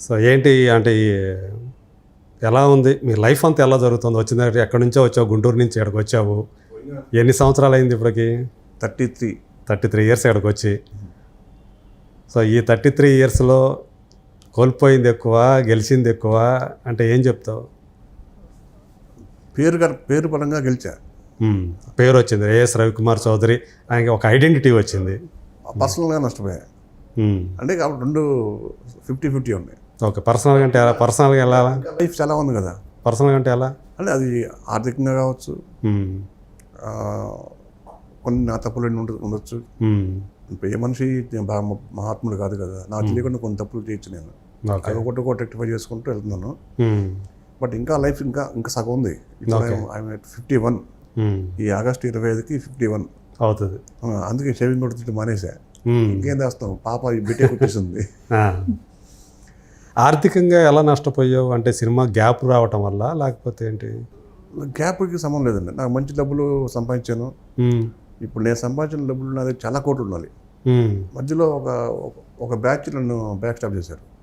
So ఏంటి అంటే ఈ ఎలా ఉంది? మీ లైఫ్ అంతా ఎలా జరుగుతుంది? వచ్చిన దగ్గర ఎక్కడి నుంచో వచ్చావు? గుంటూరు నుంచి ఇక్కడికి వచ్చావు? ఎన్ని సంవత్సరాలు అయింది ఇప్పటికి? Thirty three. Thirty three years ఇక్కడికి వచ్చి. సో ఈ థర్టీ త్రీ ఇయర్స్లో కోల్పోయింది ఎక్కువ గెలిచింది ఎక్కువ అంటే ఏం చెప్తావు? పేరు గారు పేరు పరంగా గెలిచా. పేరు వచ్చింది. ఏఎస్ రవికుమార్ చౌదరి ఆయనకి ఒక ఐడెంటిటీ వచ్చింది. పర్సనల్గా నష్టపోయా. అంటే కాబట్టి రెండు ఫిఫ్టీ ఫిఫ్టీ ఉన్నాయి. ఓకే పర్సనల్గా అంటే ఎలా? పర్సనల్గా ఎలా? లైఫ్ చాలా ఉంది కదా. పర్సనల్గా అంటే ఎలా? అంటే అది ఆర్థికంగా కావచ్చు. కొన్ని నా తప్పులు ఉండొచ్చు. ఇప్పుడు ఏ మనిషి మహాత్ముడు కాదు కదా. నాకు తెలియకుండా కొన్ని తప్పులు చేయొచ్చు నేను. అవి ఒకటి ఒకటి రెక్టిఫై చేసుకుంటూ వెళ్తున్నాను. బట్ ఇంకా లైఫ్ ఇంకా ఇంకా సగం ఉంది. Fifty one. ఈ ఆగస్ట్ ఇరవై ఐదుకి ఫిఫ్టీ వన్. అవుతుంది. అందుకే షేవింగ్ కొడుతుంటే మానేసా. ఇంకేం చేస్తాం? పాప బిడ్డే వచ్చేసింది. ఆ. ఆర్థికంగా ఎలా నష్టపోయావు? అంటే సినిమా గ్యాప్ రావటం వల్ల లేకపోతే ఏంటి? గ్యాప్కి సంబంధం లేదండి. నాకు మంచి డబ్బులు సంపాదించాను. ఇప్పుడు నేను సంపాదించిన డబ్బులు నాది చాలా కోట్లు ఉండాలి. మధ్యలో ఒక ఒక- బ్యాచ్ నన్ను బ్యాక్ స్టాప్ చేశారు.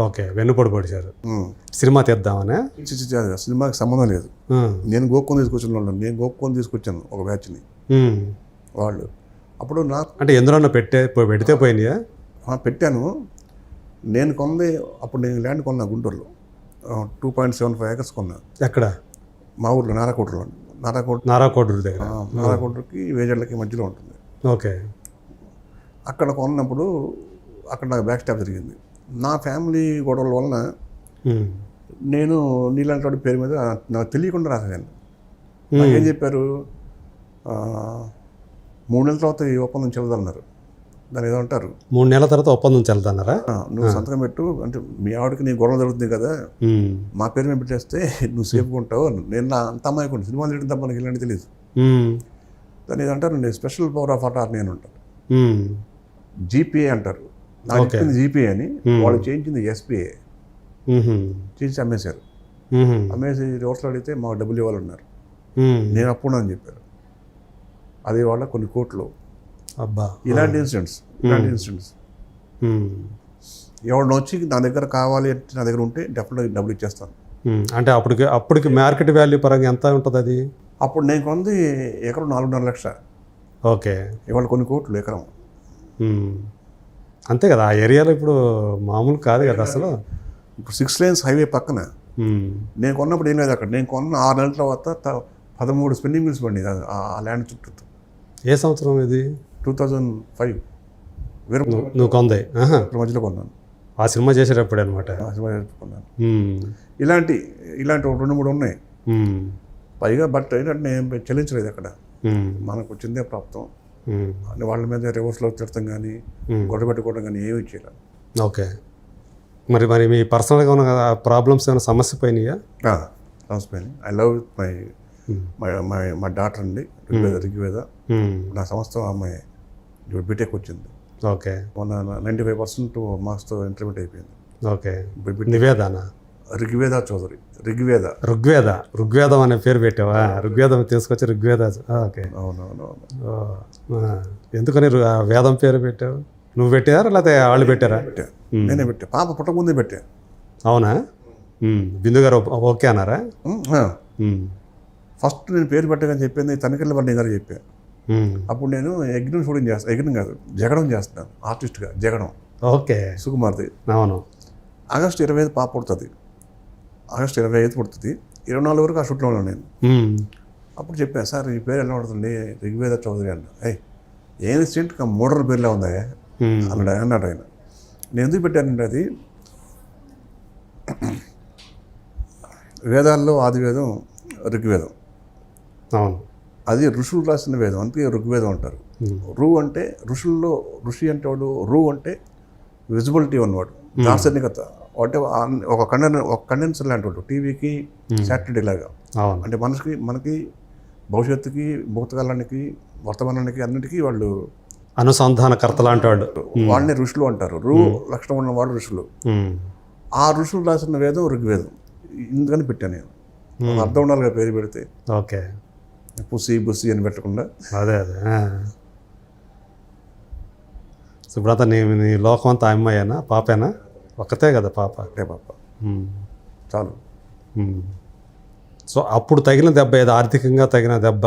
ఓకే. వెన్నుపొడి పొడిచారు. ఉమ్. సినిమా తీద్దామనే? సినిమాకి సంబంధం లేదు. నేను గోక్కొని తీసుకొచ్చిన వాళ్ళు నేను గోక్కొని తీసుకొచ్చాను ఒక బ్యాచ్ని. వాళ్ళు. అప్పుడు నాకు అంటే ఎందులో పెట్టే పెడితే పోయినాయా? పెట్టాను. నేను కొన్నది అప్పుడు నేను ల్యాండ్ కొన్నా గుంటూరులో. Two point seven five acres కొన్నా. ఎక్కడ? మా ఊర్లో నారాకోటలో. నారాకోట నారాకోడూరు దగ్గర. ఆ, నారాకోటకి వేజర్లకి మధ్యలో ఉంటుంది. ఓకే. అక్కడ కొన్నప్పుడు అక్కడ నాకు బ్యాక్ స్టాప్ జరిగింది. నా ఫ్యామిలీ గొడవల వలన. నేను నీలాంటి వాడి పేరు మీద నాకు తెలియకుండా రాసాను నాకేం చెప్పారు? మూడు నెలల తర్వాత ఈ ఒప్పందం చెబుదన్నారు దాన్ని ఏదో అంటారు. మూడు నెలల తర్వాత ఒప్పందం చెల్తానారా ఆ, నువ్వు సంతకం పెట్టు అంటే మీ ఆవిడకి నీ గొడవ జరుగుతుంది కదా మ్మ్. మా పేరు మీద పెట్టేస్తే నువ్వు సేఫ్గా ఉంటావు నేను నా అంత అమ్మాయికుండా సినిమాలు తీయడం తప్ప మనకి ఇలాంటి తెలియదు. మ్మ్. దాన్ని ఏదో అంటారు నేను స్పెషల్ పవర్ ఆఫ్ అటార్నీ అని అంటారు మ్మ్. జీపీఏ అంటారు. నాకు చెప్పింది జీపీఏ అని వాళ్ళు చేయించింది ఎస్పీఏ మ్మ్. చేసి అమ్మేశారు. మ్మ్. అమ్మేసి రివర్స్లో అడిగితే మాకు డబ్బులు ఇవ్వాలన్నారు. మ్మ్. నేను అప్పుడు అని చెప్పారు. అది వాళ్ళ కొన్ని కోట్లు. ఇలాంటి ఇన్సిడెంట్స్ ఇలాంటి ఇన్సిడెంట్స్. ఎవరిని వచ్చి నా దగ్గర కావాలి అంటే నా దగ్గర ఉంటే డెఫినెట్గా డబ్బులు ఇచ్చేస్తాను. అంటే అప్పటికి అప్పటికి మార్కెట్ వాల్యూ పరంగా ఎంత ఉంటుంది అది? అప్పుడు నేను కొంది ఎకరం నాలుగున్నర లక్ష. ఓకే. ఇవాళ కొన్ని కోట్లు ఎకరం. అంతే కదా ఆ ఏరియాలో ఇప్పుడు మామూలు కాదు కదా అసలు. ఇప్పుడు సిక్స్ లైన్స్ హైవే పక్కన. నేను కొన్నప్పుడు ఏం లేదు అక్కడ. నేను కొన్న ఆరు నెలల తర్వాత పదమూడు స్పెండింగ్ మిల్స్ పడింది ఆ- ఆ ల్యాండ్ చుట్టూ ఏ సంవత్సరం ఇది? టూ థౌజండ్ ఫైవ్ వేరే నువ్వు కొంది. మధ్యలో కొన్నాను. ఆ సినిమా చేసేటప్పుడు అనమాట ఆ సినిమా ఇలాంటి ఇలాంటి ఒక రెండు మూడు ఉన్నాయి. పైగా బట్ ఏంటంటే నేను చెల్లించలేదు అక్కడ మనకు వచ్చిందే ప్రాప్తం. వాళ్ళ మీద రివర్స్లో తిడతాం కానీ గొడవ పెట్టుకోవడం కానీ ఏమీ చేయలేదు. ఓకే. మరి మరి మీ పర్సనల్గా ఉన్న ప్రాబ్లమ్స్ ఏమైనా సమస్య పోయినాయా? రాసిపోయింది I love my my my మా డాటర్ అండి. రిగ్వేద రిగ్వేద మ్మ్. నా సంవత్సరం అమ్మాయి ఇప్పుడు బీటెక్ వచ్చింది. ఓకే. మొన్న నైంటీ ఫైవ్ పర్సెంట్ మార్క్స్తో ఇంటర్మీడియట్ అయిపోయింది. ఓకే. నివేదన? ఋగ్వేద చౌదరి. ఋగ్వేద. ఋగ్వేద. ఋగ్వేదం అనే పేరు పెట్టావా? ఋగ్వేదం తీసుకొచ్చి ఋగ్వేద ఓకే. అవునవును. ఎందుకని వేదం పేరు పెట్టావు? నువ్వు పెట్టారా లేకపోతే వాళ్ళు పెట్టారా? పెట్టా. నేనే పెట్టా. పాప పుట్టకముందే పెట్టా. అవునా. బిందు గారు ఓకే అన్నారా. ఫస్ట్ నేను పేరు పెట్టగానే చెప్పింది తనికెళ్ళ బండి గారు చెప్పా. మ్మ్. అప్పుడు నేను యజ్ఞం షూటింగ్ చేస్తాను యజ్ఞం కాదు జగడం చేస్తున్నాను ఆర్టిస్ట్గా జగడం. ఓకే. సుకుమార్ది అవును. ఆగస్ట్ ఇరవై ఐదు పాప పుడుతుంది. ఆగస్ట్ ఇరవై ఐదు పుడుతుంది. ఇరవై నాలుగు వరకు ఆ షూట్లో ఉన్నాను నేను. మ్మ్. అప్పుడు చెప్పాను సార్ ఈ పేరు ఎలా పడుతుంది? ఋగ్వేద చౌదరి? అన్న. ఏ ఇన్సిడెంట్ మోడల్ పేరులా ఉందా మ్మ్. అన్నాడు అన్నాడు ఆయన. నేను ఎందుకు పెట్టానంటే అది? వేదాల్లో ఆది వేదం ఋగ్వేదం. అవును. అది ఋషులు రాసిన వేదం అందుకే ఋగ్వేదం అంటారు. రు అంటే ఋషుల్లో ఋషి అంటే వాడు రు అంటే విజిబిలిటీ ఉన్నవాడు దార్శనికత. అంటే ఒక కండెన్ ఒక కండెన్సర్ లాంటి వాడు టీవీకి సాటర్డే లాగా. అంటే మనసుకి మనకి భవిష్యత్తుకి భూతకాలానికి వర్తమానానికి అన్నిటికీ వాళ్ళు అనుసంధానకర్త లాంటి వాళ్ళు వాళ్ళని ఋషులు అంటారు. రు లక్షణం ఉన్నవాడు ఋషులు. మ్మ్. ఆ ఋషులు రాసిన వేదం ఋగ్వేదం. ఇందుకని పెట్టాను నేను. అర్థం ఉండాలిగా పేరు పెడితే. ఓకే. పుసి బుసి అని పెట్టకుండా. అదే అదే. సో ఇప్పుడంతా నీ నీ లోకం అంతా అమ్మాయేనా? పాపేనా? ఒక్కతే కదా పాప. ఒకటే పాప. చాలు. సో అప్పుడు తగిన దెబ్బ ఏదో ఆర్థికంగా తగిన దెబ్బ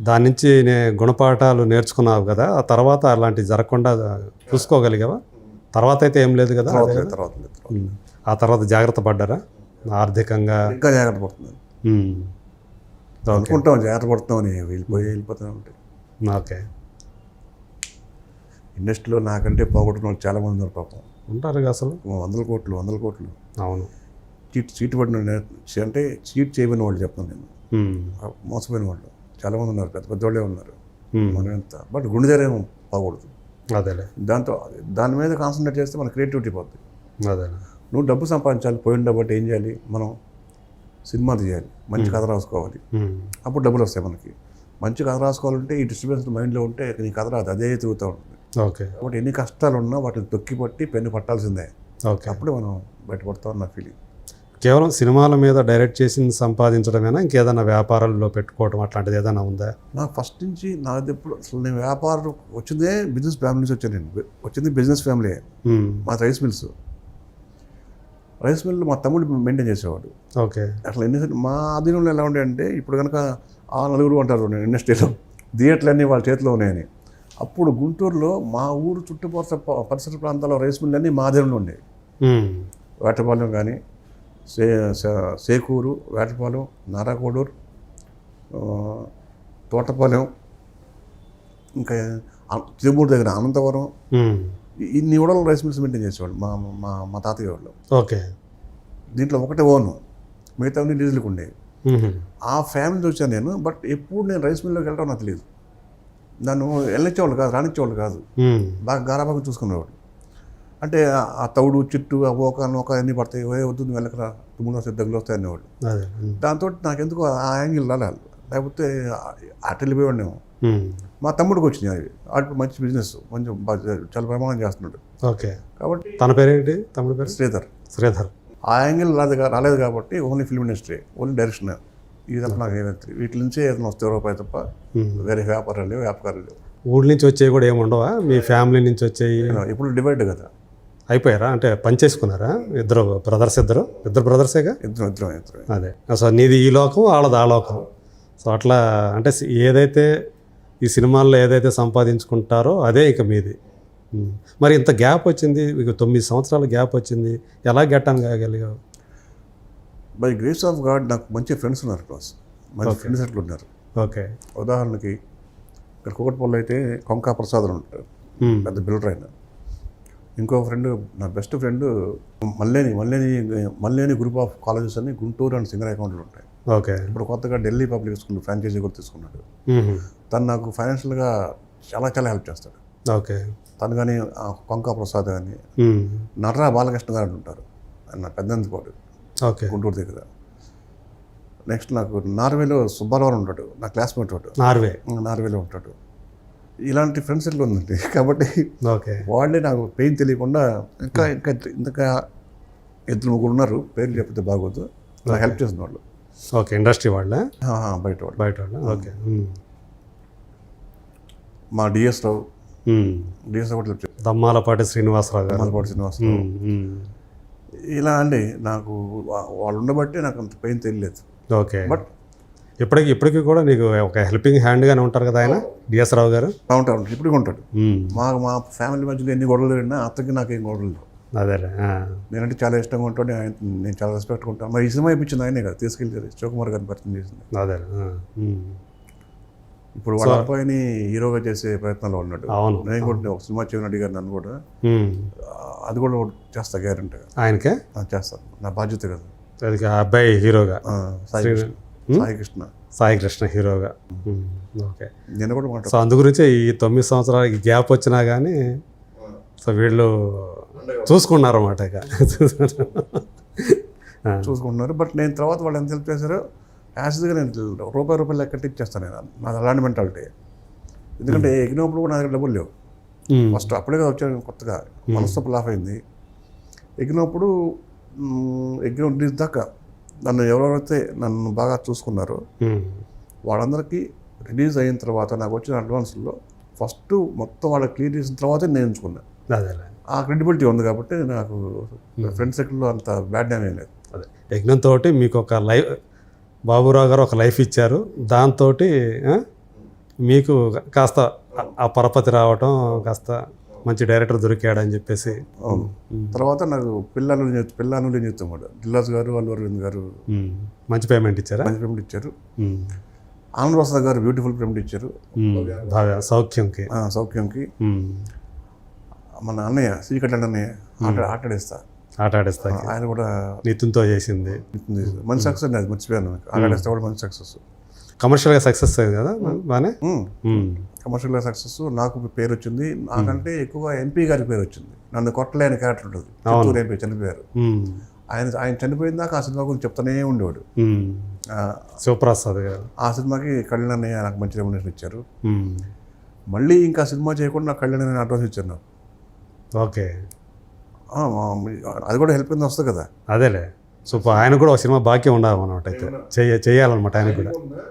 దాని నుంచి నే గుణపాఠాలు నేర్చుకున్నావు కదా ఆ తర్వాత అలాంటివి జరగకుండా చూసుకోగలిగావా? తర్వాత అయితే ఏం లేదు కదా తర్వాత. ఆ తర్వాత జాగ్రత్త పడ్డారా? ఆర్థికంగా? ఇంకా జాగ్రత్త పడుతుంది అనుకుంటాం జాగ్రత్త పడుతున్నామని వెళ్ళిపోయి వెళ్ళిపోతూనే ఉంటాయి ఓకే ఇండస్ట్రీలో నాకంటే పోగొట్టిన వాళ్ళు చాలా మంది ఉన్నారు పాపం. ఉంటారు అసలు. వందల కోట్లు వందల కోట్లు. అవును. చీట్ చీట్ పడిన అంటే చీట్ చేయబడిన వాళ్ళు చెప్తాను నేను. ఉమ్. మోసపోయిన వాళ్ళు. చాలా మంది ఉన్నారు పెద్ద పెద్దవాళ్ళే ఉన్నారు. ఉమ్. మనం ఎంత బట్ గుండె ధైర్యం పోకూడదు. అదేలే. దాంతో దాని మీద కాన్సన్ట్రేట్ చేస్తే మన క్రియేటివిటీ పోద్ది. అదేలే. నువ్వు డబ్బు సంపాదించాలి పోయిన డబ్బు అంటే ఏం చేయాలి? మనం సినిమా తీయాలి. మంచి కథ రాసుకోవాలి. అప్పుడు డబ్బులు వస్తాయి మనకి. మంచి కథ రాసుకోవాలంటే ఈ డిస్టర్బెన్స్ మైండ్లో ఉంటే నీ కథ రాదు. అదే తిరుగుతూ ఉంటుంది. ఓకే. కాబట్టి ఎన్ని కష్టాలు ఉన్నా వాటిని తొక్కి పట్టి పెన్ను పట్టాల్సిందే. ఓకే. అప్పుడే మనం బయటపడతాం నా ఫీలింగ్ కేవలం సినిమాల మీద డైరెక్ట్ చేసి సంపాదించడమేనా? ఇంకేదైనా వ్యాపారాల్లో పెట్టుకోవడం అట్లాంటిది ఏదైనా ఉందా? నాకు ఫస్ట్ నుంచి నాది ఎప్పుడు అసలు నేను వ్యాపారం వచ్చిందే బిజినెస్ ఫ్యామిలీ నుంచి వచ్చాను నేను. వచ్చింది బిజినెస్ ఫ్యామిలీ. మా రైస్ మిల్స్ రైస్ మిల్ మా తమ్ముడు మెయింటైన్ చేసేవాడు. ఓకే. అట్లా ఎన్ని మా ఆధీనంలో ఎలా ఉండే అంటే ఇప్పుడు కనుక ఆ నలుగురు అంటారు నేను ఇండస్ట్రీలో థియేటర్లన్నీ వాళ్ళ చేతిలో ఉన్నాయని. అప్పుడు గుంటూరులో మా ఊరు చుట్టుపక్కల పరిసర ప్రాంతాల్లో రైస్ మిల్ అన్నీ మా ఆధీనంలో ఉండేవి. వేటపాలెం కానీ సే సేకూరు వేటపాలెం నారాకోడూరు తోటపాలెం ఇంకా తిరుమూరు దగ్గర అనంతవరం ఇన్ని ఊడలు రైస్ మిల్స్ మెయింటైన్ చేసేవాళ్ళు మా మా మా తాతయ్య వాళ్ళు. ఓకే. దీంట్లో ఒకటే ఓను మిగతా డీజిల్కి ఉండేవి. ఆ ఫ్యామిలీ వచ్చాను నేను బట్ ఎప్పుడు నేను రైస్ మిల్లోకి వెళ్ళడం నాకు తెలియదు నన్ను వెళ్ళనిచ్చేవాళ్ళు కాదు రానిచ్చేవాళ్ళు కాదు. బాగా గారాబాగా చూసుకునేవాడు. అంటే ఆ- తౌడు చిట్టు ఆ ఓక నోక అన్నీ పడతాయి ఏ వద్దు నువ్వు వెళ్ళకరా తుమ్ములు వస్తాయి దగ్గర వస్తాయి అనేవాళ్ళు. దాంతో నాకెందుకు ఆ యాంగిల్ రాలేదు లేకపోతే అటు వెళ్ళిపోయాడేమో ఉమ్. మా తమ్ముడికి వచ్చింది అది. అటు మంచి బిజినెస్ కొంచెం చాలా ప్రమాణం చేస్తున్నాడు. ఓకే. కాబట్టి తన పేరేంటి? తమ్ముడి పేరు? శ్రీధర్. శ్రీధర్. ఆ యాంగిల్ రాదు రాలేదు కాబట్టి only film industry only direction ఇది తప్ప నాకు ఏమైతే వీటి నుంచే ఏదైనా వస్తే రూపాయి తప్ప. వేరే వ్యాపారాలు లేవు వ్యాపారాలు లేవు. ఊళ్ళ నుంచి వచ్చేవి కూడా ఏమి ఉండవా? మీ ఫ్యామిలీ నుంచి వచ్చేవి? ఇప్పుడు డివైడ్ కదా. అయిపోయారా? అంటే పని చేసుకున్నారా ఇద్దరు బ్రదర్స్ ఇద్దరు? ఇద్దరు బ్రదర్సేగా ఇద్దరం ఇద్దరం ఇద్దరం. అదే. సో నీది ఈ లోకం వాళ్ళది ఆ లోకం. సో అట్లా అంటే ఏదైతే ఈ సినిమాల్లో ఏదైతే సంపాదించుకుంటారో అదే ఇక మీది. మరి ఇంత గ్యాప్ వచ్చింది ఇక తొమ్మిది సంవత్సరాల గ్యాప్ వచ్చింది ఎలా గెట్టాను కాగలిగావు? బై గ్రేస్ ఆఫ్ గాడ్ నాకు మంచి ఫ్రెండ్స్ ఉన్నారు క్లాస్ మంచి ఫ్రెండ్స్ అట్లా ఉన్నారు. ఓకే ఉదాహరణకి ఇక్కడ కుకట్పల్లి అయితే కొంకా ప్రసాద్ ఉంటారు. పెద్ద బిల్డర్ ఆయన. ఇంకో ఫ్రెండ్ నా best friend Malineni Malineni Malineni group of colleges అని గుంటూరు అండ్ సింగర్ అకౌంట్లు ఉంటాయి. ఓకే. ఇప్పుడు కొత్తగా ఢిల్లీ పబ్లిక్ స్కూల్ ఫ్రాంచైజీ కూడా తీసుకున్నాడు. తను నాకు ఫైనాన్షియల్గా చాలా చాలా హెల్ప్ చేస్తాడు. ఓకే. తను కానీ కొంకా ప్రసాద్ కానీ. నర్రా బాలకృష్ణ గారు ఉంటారు. ఆయన పెద్దందిపాడు ఓకే. గుంటూరు దగ్గర. నెక్స్ట్ నాకు నార్వేలో సుబ్బారావు ఉంటాడు నా క్లాస్మేట్ వాడు. నార్వే. నార్వేలో ఉంటాడు. ఇలాంటి ఫ్రెండ్స్ ఎట్లా ఉందండి కాబట్టి ఓకే. వాళ్ళే నాకు పెయిన్ తెలియకుండా ఇంకా ఇంకా ఇంకా ఇద్దరు ముగ్గురు ఉన్నారు. పేర్లు చెప్తే బాగోదు. నాకు హెల్ప్ చేసిన వాళ్ళు. ఓకే ఇండస్ట్రీ వాళ్ళ? బయట వాళ్ళు. బయట వాళ్ళ? ఓకే. మా. డిఎస్ రావు. డిఎస్ రావు కూడా దమ్మాలపాటి శ్రీనివాసరావు గారు. మలపాటి శ్రీనివాస్ ఉమ్. ఉమ్. ఇలా అండి నాకు వాళ్ళు ఉండబట్టే నాకు అంత పెయిన్ తెలియలేదు. ఓకే. బట్ ఇప్పటికి ఇప్పటికీ కూడా నీకు ఒక హెల్పింగ్ హ్యాండ్గానే ఉంటారు కదా ఆయన? డిఎస్ రావు గారు? ఉంటాడు ఇప్పుడు ఉంటాడు. ఉమ్. మా ఫ్యామిలీ మధ్యలో ఎన్ని గొడవలు జరిగినా అత్తకి నాకు ఏం గొడవలు ఆ. నేనంటే చాలా ఇష్టంగా ఉంటాడు ఆయన నేను చాలా రెస్పెక్ట్ ఉంటాను మరి ఈ సినిమా ఇప్పించింది ఆయనే కదా తీసుకెళ్ళి శివకుమార్ గారిని పరిచయం చేసింది. ఉమ్. ఇప్పుడు వాళ్ళ అబ్బాయిని హీరోగా చేసే ప్రయత్నంలో ఉన్నాడు. అవును. నేను కూడా ఒక సినిమా చేయని అడిగారు నన్ను కూడా అది కూడా చేస్తా గ్యారంటీగా ఆయనకే? చేస్తాను నా బాధ్యత కదా. అది అబ్బాయి హీరోగా. సాయి కృష్ణ. సాయి కృష్ణ. సాయి కృష్ణ హీరోగా. ఓకే. నేను కూడా సో అందు గురించి ఈ తొమ్మిది సంవత్సరాలకి గ్యాప్ వచ్చినా కానీ సో వీళ్ళు చూసుకున్నారు అన్నమాట ఇక. చూసుకుంటున్నారు. బట్ నేను తర్వాత వాళ్ళు ఎంత హెల్ప్ చేశారో యాసిడ్గా నేను రూపాయి రూపాయలు లెక్క ఇచ్చేస్తాను నేను. నాది అలాంటి మెంటాలిటీ. ఎందుకంటే ఎగినప్పుడు కూడా నా దగ్గర డబ్బులు లేవు. ఫస్ట్ అప్పుడే కదా వచ్చాను కొత్తగా. మనస్తపు లాఫ్ అయింది. ఎగినప్పుడు రిలీజ్ దాకా నన్ను ఎవరెవరైతే నన్ను బాగా చూసుకున్నారో. వాళ్ళందరికీ రిలీజ్ అయిన తర్వాత నాకు వచ్చిన అడ్వాన్స్లో ఫస్ట్ మొత్తం వాళ్ళకి క్లియర్ చేసిన తర్వాతే నేను ఎంచుకున్నాను ఆ క్రెడిబిలిటీ ఉంది కాబట్టి నాకు ఫ్రెండ్ సర్కిల్లో అంత బ్యాడ్ నేమ్ ఏం లేదు. అదే. యజ్ఞంతో మీకు ఒక లైఫ్ బాబురావు గారు ఒక లైఫ్ ఇచ్చారు. దాంతో మీకు కాస్త ఆ- పరపతి రావటం కాస్త మంచి డైరెక్టర్ దొరికాడని చెప్పేసి. అవును. తర్వాత నాకు పిల్లలు పిల్లలు చెప్తాడు దిల్లాస్ గారు అల్లు అరవింద్ గారు. ఉమ్. మంచి పేమెంట్ ఇచ్చారా? మంచి పేమెంట్ ఇచ్చారు. ఆనంద్ ప్రసాద్ గారు బ్యూటిఫుల్ పేమెంట్ ఇచ్చారు. సౌఖ్యంకి. సౌఖ్యంకి. మన అన్నయ్య శ్రీకట్ అన్నయ్య ఆట ఆటాడేస్తా. ఆట ఆడిస్తాకి ఆయన కూడా నితిన్తో చేసింది. మంచి సక్సెస్ అది మర్చిపోయాను ఆటాడేస్తా కూడా మంచి సక్సెస్ కమర్షియల్గా సక్సెస్ అయింది కదా బాగానే ఉమ్. కమర్షియల్ సక్సెస్ నాకు పేరు వచ్చింది. నాకంటే ఎక్కువ ఎంపీ గారి పేరు వచ్చింది. నన్ను కొట్టలేని క్యారెక్టర్ ఉంటుంది. చిత్తూరు ఎంపీ చనిపోయారు. ఆయన ఆయన చనిపోయిన దాకా ఆ సినిమా గురించి చెప్తానే ఉండేవాడు. శివప్రసాద్ గారు. ఆ సినిమాకి కళ్యాణ్ అన్నయ్య నాకు మంచి రెమ్యునేషన్ ఇచ్చారు. మళ్ళీ ఇంకా సినిమా చేయకుండా నాకు కళ్యాణ్ అడ్వాన్స్ ఇచ్చారు నాకు. ఓకే. ఆ, మా- అది కూడా హెల్ప్ కింద వస్తుంది కదా. అదేలే. సో ఆయన కూడా ఒక సినిమా బాకీ ఉండాలన్నమాట అయితే. చెయ్య చేయాలన్నమాట ఆయన కూడా.